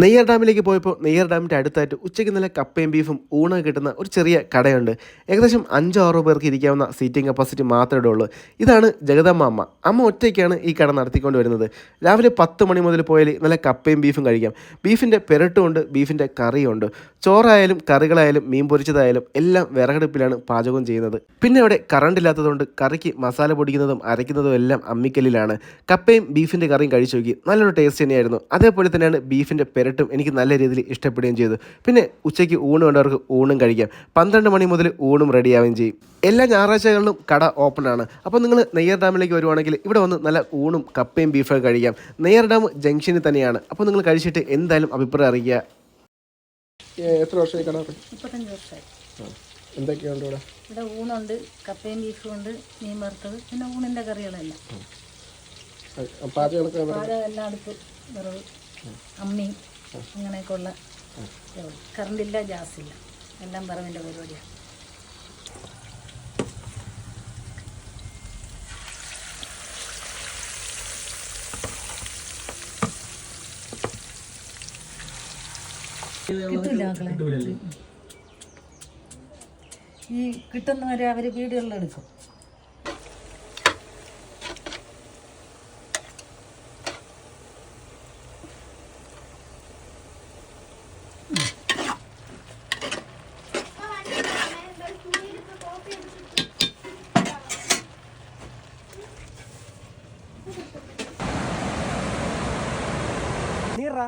നെയ്യാർ ഡാമിലേക്ക് പോയപ്പോൾ നെയ്യാർ ഡാമിന്റെ അടുത്തായിട്ട് ഉച്ചയ്ക്ക് നല്ല കപ്പയും ബീഫും ഊണ് കിട്ടുന്ന ഒരു ചെറിയ കടയുണ്ട്. ഏകദേശം അഞ്ചോ ആറോ പേർക്ക് ഇരിക്കാവുന്ന സീറ്റിംഗ് കപ്പാസിറ്റി മാത്രമേ ഉള്ളൂ ഇതാണ് ജഗദമ്മ അമ്മ. അമ്മ ഒറ്റയ്ക്കാണ് ഈ കട നടത്തിക്കൊണ്ട് വരുന്നത്. രാവിലെ പത്ത് മണി മുതൽ പോയാൽ നല്ല കപ്പയും ബീഫും കഴിക്കാം. ബീഫിന്റെ പെരട്ടുമുണ്ട് ബീഫിന്റെ കറിയുണ്ട് ചോറായാലും കറികളായാലും മീൻ പൊരിച്ചതായാലും എല്ലാം വിറകടുപ്പിലാണ് പാചകം ചെയ്യുന്നത്. പിന്നെ അവിടെ കറണ്ട് ഇല്ലാത്തതുകൊണ്ട് കറിക്ക് മസാല പൊടിക്കുന്നതും അരയ്ക്കുന്നതും എല്ലാം അമ്മിക്കല്ലിലാണ്. കപ്പയും ബീഫിന്റെ കറിയും കഴിച്ചു നോക്കി. നല്ലൊരു ടേസ്റ്റ് തന്നെയായിരുന്നു. അതേപോലെ തന്നെയാണ് ബീഫിന്റെ പെരട്ടും എനിക്ക് നല്ല രീതിയിൽ ഇഷ്ടപ്പെടുകയും ചെയ്തു. പിന്നെ ഉച്ചയ്ക്ക് ഊണ് വേണ്ടവർക്ക് ഊണും കഴിക്കാം. പന്ത്രണ്ട് മണി മുതൽ ഊണും റെഡിയാവുകയും ചെയ്യും. എല്ലാ ഞായറാഴ്ചകളിലും കട ഓപ്പൺ ആണ്. അപ്പോൾ നിങ്ങൾ നെയ്യർ ഡാമിലേക്ക് വരുവാണെങ്കിൽ ഇവിടെ വന്ന് നല്ല ഊണും കപ്പയും ബീഫൊക്കെ കഴിക്കാം. നെയ്യർ ഡാം ജംഗ്ഷനിൽ തന്നെയാണ്. അപ്പോൾ നിങ്ങൾ കഴിച്ചിട്ട് എന്തായാലും അഭിപ്രായം അറിയിക്കുക. എത്ര വർഷമായി കട മുപ്പത്തഞ്ച് വർഷമായി. എന്തൊക്കെയുണ്ട് ഇവിടെ? ഇവിടെ ഊണുണ്ട് കപ്പയും ബീഫും ഉണ്ട് മീൻ വറുത്തത് പിന്നെ ഊണിന്റെ കറികളെല്ലാം. പാചകം എല്ലാം അടുപ്പ് വിറവ് അമ്മി അങ്ങനെയൊക്കെ ഉള്ള കറണ്ടില്ല ഗ്യാസില്ല. എല്ലാം പറമ്പിന്റെ പരിപാടിയാണ് ഈ കിട്ടുന്നവരെ അവർ വീടുകളിൽ എടുക്കും. Nira.